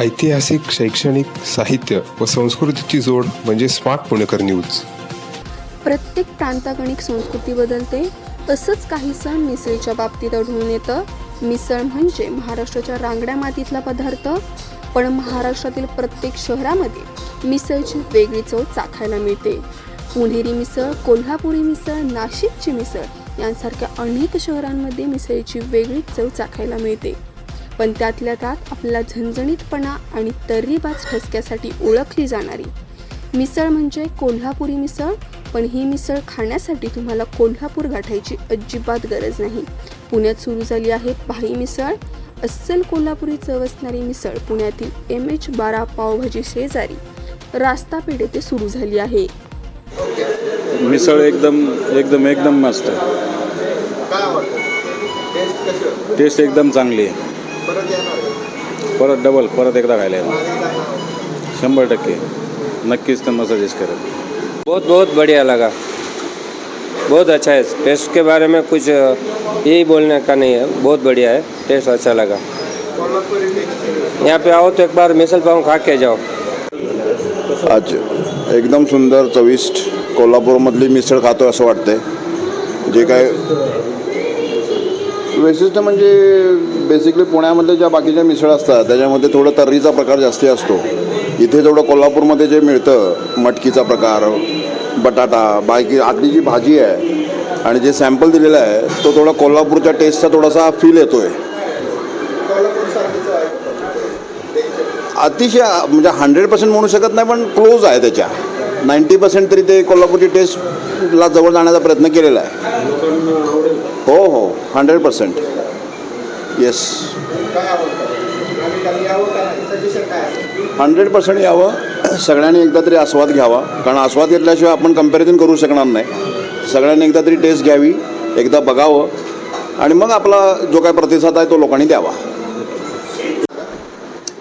ऐतिहासिक शैक्षणिक साहित्य व संस्कृतीची जोड म्हणजे स्मार्ट पुणेकर न्यूज. प्रत्येक प्रांतागणिक संस्कृती बदलते तसंच काही सण मिसळीच्या बाबतीत आढळून येतं. मिसळ म्हणजे महाराष्ट्राच्या रांगड्या मातीतला पदार्थ पण महाराष्ट्रातील प्रत्येक शहरामध्ये मिसळची वेगळी चव चाखायला मिळते. पुणेरी मिसळ कोल्हापुरी मिसळ नाशिकची मिसळ यांसारख्या अनेक शहरांमध्ये मिसळीची वेगळी चव चाखायला मिळते. पण त्यातल्या त्यात आपला झणझणीतपणा आणि तर्रीबाज ठसक्यासाठी ओळखली जाणारी. मिसळ म्हणजे कोल्हापुरी मिसळ पण ही मिसळ खाण्यासाठी तुम्हाला कोल्हापूर गाठायची अजिबात गरज नाही. पुण्यात सुरू झाली आहे भाई मिसळ. अस्सल कोल्हापुरी चव असणारी मिसळ पुण्यातील एम एच बारा पावभाजी शेजारी. रास्ता पेठ येथे सुरू झाली आहे. मिसळ एकदम एकदम एकदम मस्त. टेस्ट एकदम चांगली आहे. परत डबल परत एकदा खायला येणार? शंभर टक्के. नक्कीच तर सजेस्ट करेल. बहुत बहुत बढ़िया लगा। बहुत अच्छा है। टेस्ट के बारे में कुछ यही बोलने का नहीं है। बहुत बढ़िया है। टेस्ट अच्छा लगा। यहाँ पे आओ तो एक बार मिसल पाव खा के जाओ। आज एकदम सुंदर चविष्ट कोल्हापूरमधली मिसळ खातो असं वाटतंय. जे काय वैशिष्ट्य म्हणजे बेसिकली पुण्यामध्ये ज्या बाकीच्या मिसळ असतात त्याच्यामध्ये थोडं तर्रीचा प्रकार जास्ती असतो. इथे थोडं कोल्हापूरमध्ये जे मिळतं मटकीचा प्रकार बटाटा बाकी आतली जी भाजी आहे आणि जे सॅम्पल दिलेलं आहे तो थोडा कोल्हापूरच्या टेस्टचा थोडासा फील येतो आहे अतिशय म्हणजे हंड्रेड पर्सेंट म्हणू शकत नाही पण क्लोज आहे त्याच्या. नाईंटी पर्सेंट तरी ते कोल्हापूरची टेस्टला जवळ जाण्याचा प्रयत्न केलेला आहे. हो हो. Hundred percent. Yes hundred percent यावं. सगळ्यांनी एकदा तरी आस्वाद घ्यावा. कारण आस्वाद घेतल्याशिवाय आपण कंपॅरिझन करू शकणार नाही. सगळ्यांनी एकदा तरी टेस्ट घ्यावी. एकदा बघावं. आणि मग आपला जो काय प्रतिसाद आहे तो लोकांनी द्यावा.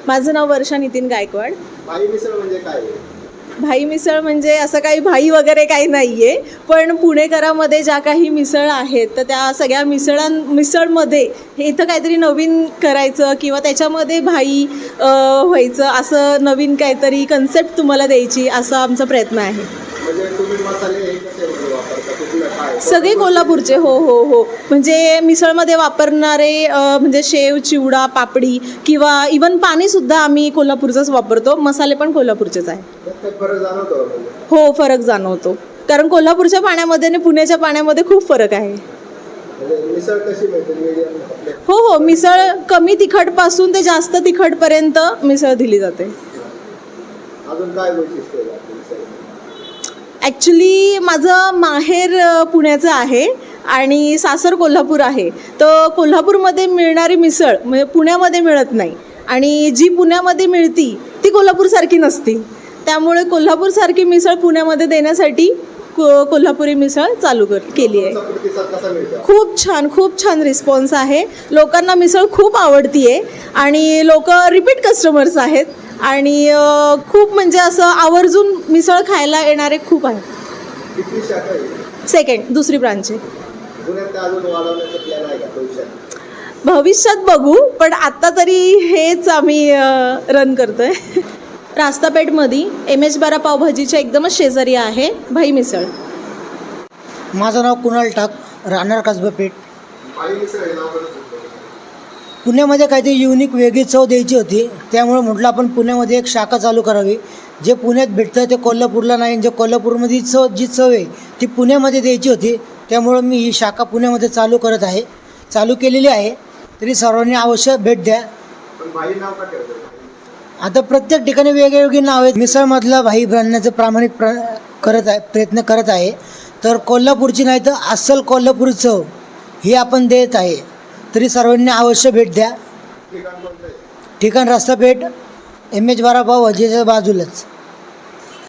माझं नाव वर्षा नितीन गायकवाड. भाई मिसळ म्हणजे काय? आहे? भाई मिसळ म्हणजे असं काही भाई वगैरे काही नाही आहे पण पुणेकरामध्ये ज्या काही मिसळ आहेत तर त्या सगळ्या मिसळां मिसळमध्ये हे इथं काहीतरी नवीन करायचं किंवा त्याच्यामध्ये भाई व्हायचं असं नवीन काहीतरी कन्सेप्ट तुम्हाला द्यायची असा आमचा प्रयत्न आहे. सगळे कोल्हापूरचे हो हो हो. म्हणजे मिसळमध्ये वापरणारे म्हणजे शेव चिवडा पापडी किंवा इवन पाणीसुद्धा आम्ही कोल्हापूरचंच वापरतो. मसाले पण कोल्हापूरचेच आहे. हो फरक जाणवतो. कारण कोल्हापूरच्या पाण्यामध्ये आणि पुण्याच्या पाण्यामध्ये खूप फरक आहे. हो हो मिसळ कमी तिखटपासून ते जास्त तिखटपर्यंत मिसळ दिली जाते. अजून काय वैशिष्ट्य ॲक्च्युली माझं माहेर पुण्याचं आहे आणि सासर कोल्हापूर आहे. तर कोल्हापूरमध्ये मिळणारी मिसळ म्हणजे पुण्यामध्ये मिळत नाही. आणि जी पुण्यामध्ये मिळती ती कोल्हापूरसारखी नसती. त्यामुळे कोल्हापूरसारखी मिसळ पुण्यामध्ये देण्यासाठी को कोल्हापुरी मिसळ चालू कर केली आहे. खूप छान खूप छान रिस्पॉन्स आहे. लोकांना मिसळ खूप आवडती आहे आणि लोक रिपीट कस्टमर्स आहेत. आणि खूप म्हणजे असं आवर्जून मिसळ खायला येणारे खूप आहेत. सेकंड दुसरी ब्रांच आहे. पुण्यात काय अजून वाढवण्याचा प्लॅन आहे का भविष्यात? भविष्यात बघू पण आत्ता तरी हेच आम्ही रन करतोय. रास्तापेठमध्ये एम एच बारा पावभाजीच्या एकदमच शेजारी आहे भाई मिसळ. माझं नाव कुणाल टाक राहणार कसबा पेठ भाई मिसळ हे नाव कसं सुचलं? पुण्यामध्ये काहीतरी युनिक वेगळी चव द्यायची होती. त्यामुळे म्हटलं आपण पुण्यामध्ये एक शाखा चालू करावी. जे पुण्यात भेटतं ते कोल्हापूरला नाही जे कोल्हापूरमध्ये चव जी चव आहे ती पुण्यामध्ये द्यायची होती. त्यामुळं मी ही शाखा पुण्यामध्ये चालू करत आहे. चालू केलेली आहे. तरी सर्वांनी अवश्य भेट द्या. आता प्रत्येक ठिकाणी वेगवेगळी नाव आहेत. मिसळमधला भाई बांधण्याचं प्रामाणिक प्र करत आहे प्रयत्न करत आहे. तर कोल्हापूरची नाही तर अस्सल कोल्हापूर चव ही आपण देत आहे. तरी सर्वांनी अवश्य भेट द्या. ठिकाण रस्ता पेठ एम एच बारा भाऊ हजेच्या बाजूलाच.